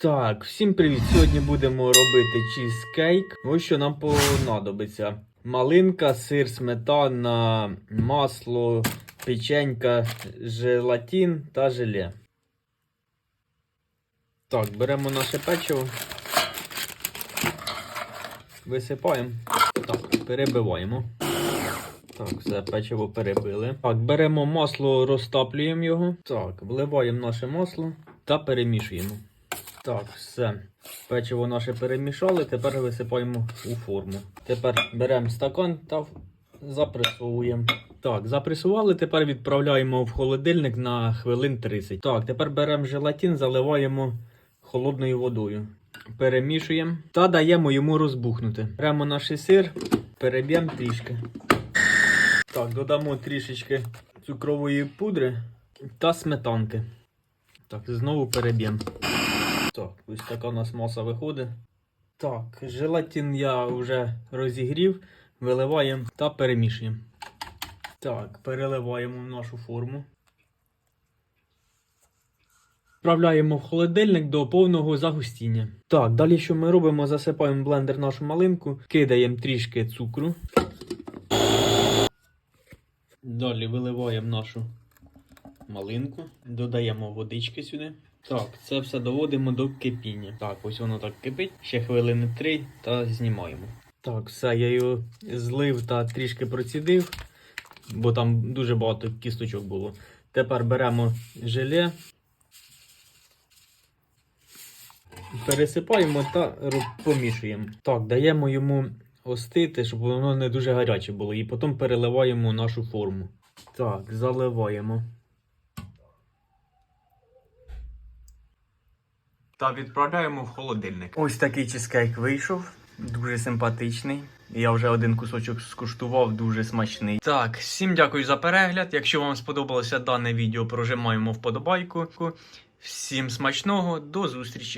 Так, всім привіт! Сьогодні будемо робити чізкейк. Ось що нам понадобиться. Малинка, сир, сметана, масло, печенька, желатин та желе. Так, беремо наше печиво. Висипаємо. Так, перебиваємо. Так, все, печиво перебили. Так, беремо масло, розтаплюємо його. Так, вливаємо наше масло та перемішуємо. Так, все. Печиво наше перемішали, тепер висипаємо у форму. Тепер беремо стакан та запресовуємо. Так, запресували, тепер відправляємо в холодильник на хвилин 30. Так, тепер беремо желатин, заливаємо холодною водою. Перемішуємо та даємо йому розбухнути. Беремо наш сир, переб'ємо трішки. Так, додамо трішечки цукрової пудри та сметанки. Так, знову переб'ємо. Так, ось така у нас маса виходить. Так, желатин я вже розігрів, виливаємо та перемішуємо. Так, переливаємо в нашу форму. Вправляємо в холодильник до повного загустіння. Так, далі що ми робимо? Засипаємо блендер нашу малинку, кидаємо трішки цукру. Далі виливаємо нашу малинку, додаємо водички сюди. Так, це все доводимо до кипіння. Так, ось воно так кипить. Ще хвилини три та знімаємо. Так, все, я його злив та трішки процідив, бо там дуже багато кісточок було. Тепер беремо желе, пересипаємо та помішуємо. Так, даємо йому остити, щоб воно не дуже гаряче було, і потім переливаємо нашу форму. Так, заливаємо. Та відправляємо в холодильник. Ось такий чизкейк вийшов. Дуже симпатичний. Я вже один кусочок скуштував, дуже смачний. Так, всім дякую за перегляд. Якщо вам сподобалося дане відео, прожимаємо вподобайку. Всім смачного, до зустрічі!